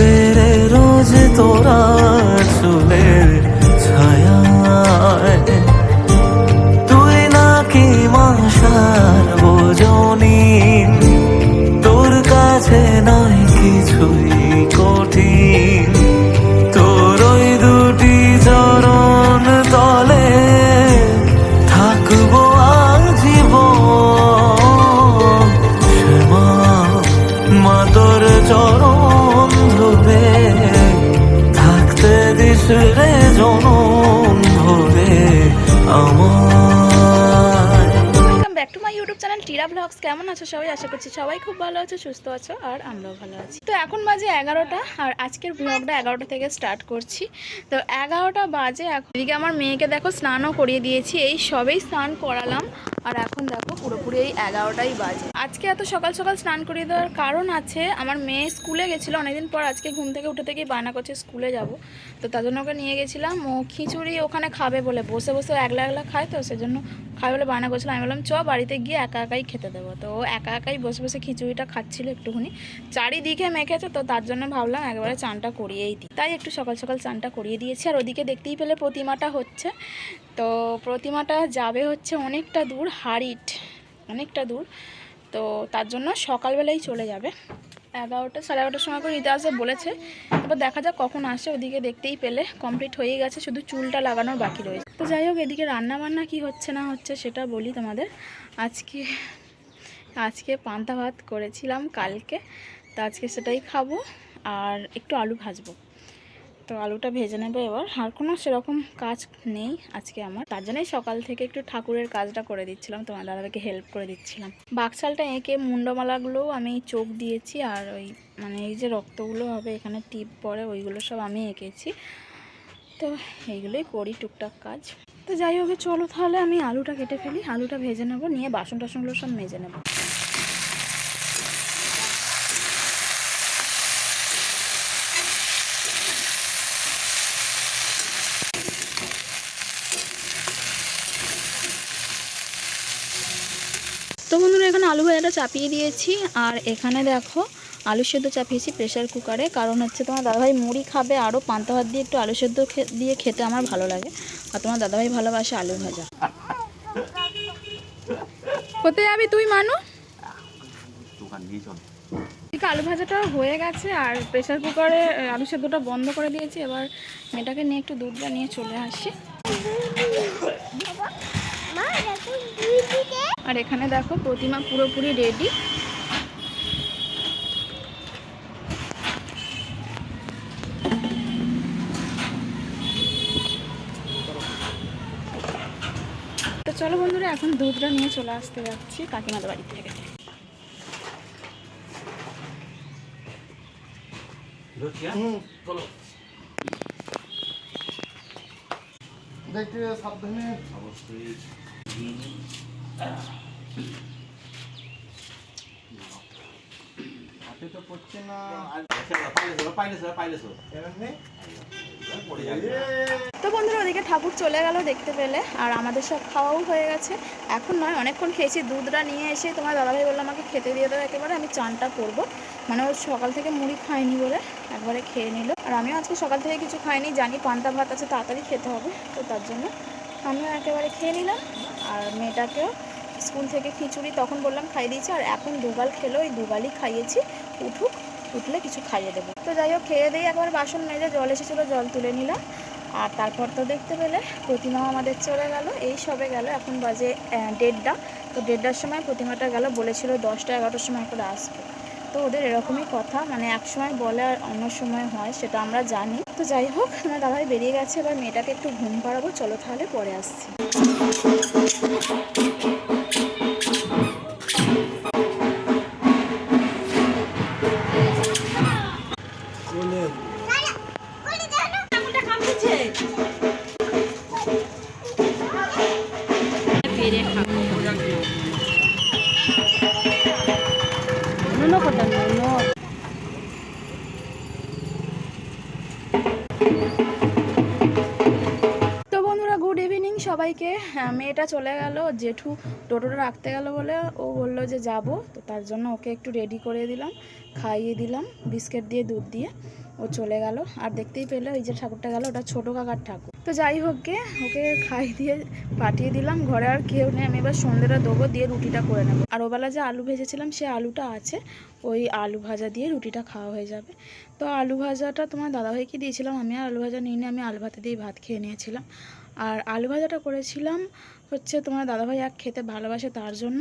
বেড়ে রোজ তোরা চুলের ছায়া তুই নাকি মাসার বোঝনি? তোর কাছে নয় কিছুই কঠিন। ses raisons non Ira blogs, কেমন আছো সবাই? আশা করছি সবাই খুব ভালো আছো, সুস্থ আছো, আর আমরাও ভালো আছি। তো এখন বাজে এগারোটা, আর আজকের ব্লগটা এগারোটা থেকে স্টার্ট করছি। তো এগারোটা বাজে এখন। এদিকে আমার মেয়েকে দেখো স্নানও করিয়ে দিয়েছি, এই সবেই স্নান করালাম। আর এখন দেখো পুরোপুরি এই এগারোটাই বাজে। আজকে এত সকাল সকাল স্নান করিয়ে দেওয়ার কারণ আছে, আমার মেয়ে স্কুলে গেছিল অনেকদিন পর, আজকে ঘুম থেকে উঠে থেকেই বায়না করছে স্কুলে যাব। তো তার জন্য ওকে নিয়ে গেছিলাম, ও খিচুড়ি ওখানে খাবে বলে, বসে বসে একলা একলা খায় তো, সেজন্য খাবে বলে বায়না করছিলাম আমি বললাম, চ বাড়িতে গিয়ে একা একাই খেতে দেবো। তো ও একা একাই বসে বসে খিচুড়িটা খাচ্ছিল একটুখানি। চারিদিকে মেখেছে, তো তার জন্য ভাবলাম একবারে চানটা করিয়েই দিই। তাই একটু সকাল সকাল চানটা করিয়ে দিয়েছি। আর ওদিকে দেখতেই পেলে প্রতিমাটা হচ্ছে। তো প্রতিমাটা যাবে হচ্ছে অনেকটা দূর হারিট অনেকটা দূর। তো তার জন্য সকালবেলাই চলে যাবে। এগারোটা, সাড়ে এগারোটার সময় করে নিতে আসবে বলেছে। এবার দেখা যাক কখন আসে, ওদিকে দেখতেই পেলে। কমপ্লিট হয়ে গেছে, শুধু চুলটা লাগানোর বাকি রয়েছে। তো যাই হোক, এদিকে রান্না বান্না কি হচ্ছে না হচ্ছে সেটা বলি তোমাদের। আজকে আজকে পান্তা ভাত করেছিলাম কালকে, তো আজকে সেটাই খাব, আর একটু আলু ভাজবো। তো আলুটা ভেজে নেব এবার। আর কোনো সেরকম কাজ নেই আজকে আমার। তার জন্যই সকাল থেকে একটু ঠাকুরের কাজটা করে দিচ্ছিলাম, তোমার দাদাকে হেল্প করে দিচ্ছিলাম। বাক্সালটা এঁকে মুন্ডমালাগুলোও আমি চোখ দিয়েছি, আর ওই মানে এই যে রক্তগুলো হবে, এখানে টিপ পড়ে ওইগুলো সব আমি এঁকেছি। তো এইগুলোই করি টুকটাক কাজ। তো যাই হোক, চলো তাহলে আমি আলুটা কেটে ফেলি, আলুটা ভেজে নেব, নিয়ে বাসন টাসনগুলো সব মেজে নেব। তো বন্ধুরা, এখানে আলু ভাজাটা চাপিয়ে দিয়েছি। আর এখানে দেখো, আলু সেদ্ধ চাপিয়েছি প্রেশার কুকারে। কারণ হচ্ছে তোমার দাদাভাই মুড়ি খাবে, আরও পান্তা ভাত দিয়ে একটু আলু সেদ্ধ দিয়ে খেতে আমার ভালো লাগে। আর তোমার দাদাভাই ভালোবাসে আলু ভাজা। কোথায় যাবি তুই, মানু? ঠিক আলু ভাজাটা হয়ে গেছে, আর প্রেশার কুকারে আলু সেদ্ধটা বন্ধ করে দিয়েছি। এবার মেয়েটাকে নিয়ে একটু দুধটা নিয়ে চলে আসি। আর এখানে দেখো প্রতিমা পুরোপুরি রেডি তো চলো বন্ধুরা এখন দুধটা নিয়ে চলে আসতে যাচ্ছি কাকিমাদের বাড়ি থেকে। দেখতে সাবধানে। অবশ্যই। তো বন্ধুরা, ওদিকে ঠাকুর চলে গেল দেখতে পেলে, আর আমাদের সব খাওয়াও হয়ে গেছে। এখন নয়, অনেকক্ষণ খেয়েছি, দুধটা নিয়ে এসে তোমার দাদাভাই বলল আমাকে খেতে দিয়ে দেবো একেবারে আমি চানটা করব। মানে ও সকাল থেকে মুড়ি খায়নি বলে একবারে খেয়ে নিল। আর আমিও আজকে সকাল থেকে কিছু খাইনি, জানি পান্তা ভাত আছে, তাড়াতাড়ি খেতে হবে, তো তার জন্য আমিও একেবারে খেয়ে নিলাম। আর মেয়েটাকেও স্কুল থেকে খিচুড়ি তখন বললাম খাইয়ে দিয়েছি, আর এখন দুগাল খেলো ওই দুগালই খাইয়েছি। উঠুক, উঠলে কিছু খাইয়ে দেবো। তো যাই হোক, খেয়ে দিয়ে একবার বাসন মেজে জল এসেছিল, জল তুলে নিলাম। আর তারপর তো দেখতে পেলে প্রতিমা আমাদের চলে গেল। এই সবে গেল, এখন বাজে দেড়টা। তো দেড়টার সময় প্রতিমাটা গেল, বলেছিল দশটা, এগারোটার সময় করে আসবে। তো ওদের এরকমই কথা মানে এক সময় বলে আর অন্য সময় হয়, সেটা আমরা জানি। তো যাই হোক, আমার দাদাই বেরিয়ে গেছে, এবার মেয়েটাকে একটু ঘুম পাড়াবো, চলো তাহলে পরে আসছি। পেরে খাব। সবাইকে। হ্যাঁ, মেয়েটা চলে গেল জেঠু টোটোটা রাখতে গেল বলে ও বলল যে যাব তো তার জন্য ওকে একটু রেডি করে দিলাম খাইয়ে দিলাম বিস্কিট দিয়ে দুধ দিয়ে। ও চলে গেল। আর দেখতেই পেলে ওই যে ঠাকুরটা গেল, ওটা ছোটো কাকার ঠাকুর। তো যাই হোক গে, ওকে খাইয়ে দিয়ে পাঠিয়ে দিলাম। ঘরে আর কেউ নেই, আমি এবার সন্ধ্যেটা দেবো, দিয়ে রুটিটা করে নেব। আর ওবেলা যে আলু ভেজেছিলাম, সে আলুটা আছে, ওই আলু ভাজা দিয়ে রুটিটা খাওয়া হয়ে যাবে। তো আলু ভাজাটা তোমার দাদাভাইকে দিয়েছিলাম? আমি আর আলু ভাজা নিয়ে নিয়ে আমি আলু ভাতে দিয়ে ভাত খেয়ে নিয়েছিলাম। আর আলু ভাজাটা করেছিলাম হচ্ছে তোমার দাদাভাই এক খেতে ভালোবাসে তার জন্য।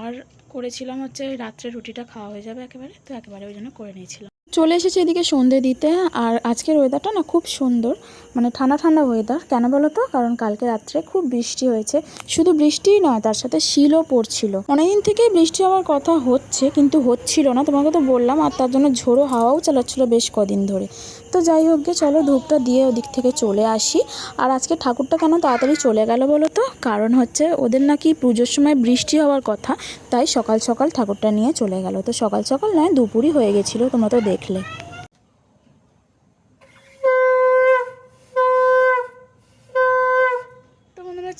আর করেছিলাম হচ্ছে রাত্রে রুটিটা খাওয়া হয়ে যাবে একেবারে, তো একেবারে ওই জন্য করে নিয়েছিলাম। চলে এসেছে এদিকে সন্ধে দিতে। আর আজকের ওয়েদারটা না খুব সুন্দর। মানে ঠান্ডা ঠান্ডা ওয়েদার কেন বলো তো? কারণ কালকে রাত্রে খুব বৃষ্টি হয়েছে। শুধু বৃষ্টিই নয়, তার সাথে শিলও পড়ছিল। অনেকদিন থেকেই বৃষ্টি হওয়ার কথা হচ্ছে, কিন্তু হচ্ছিল না। তোমাকে তো বললাম, আর তার জন্য ঝোড়ো হাওয়াও চালাচ্ছিল বেশ কদিন ধরে। তো যাই হোক গে, চলো ধূপটা দিয়ে ওদিক থেকে চলে আসি। আর আজকে ঠাকুরটা কেন তাড়াতাড়ি চলে গেল বলো তো? কারণ হচ্ছে ওদের নাকি পুজোর সময় বৃষ্টি হওয়ার কথা, তাই সকাল সকাল ঠাকুরটা নিয়ে চলে গেল। তো সকাল সকাল নয়, দুপুরই হয়ে গেছিল, তোমরা তো দেখলে।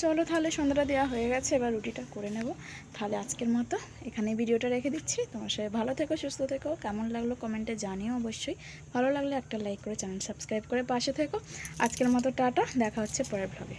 চলো তাহলে সন্ধ্যাটা দেওয়া হয়ে গেছে, এবার রুটিটা করে নেব। তাহলে আজকের মতো এখানে ভিডিওটা রেখে দিচ্ছি। তোমার সাথে ভালো থেকো, সুস্থ থেকো, কেমন লাগল কমেন্টে জানিও অবশ্যই। ভালো লাগলে একটা লাইক করে চ্যানেল সাবস্ক্রাইব করে পাশে থেকো। আজকের মতো টাটা, দেখা হচ্ছে পরের ব্লগে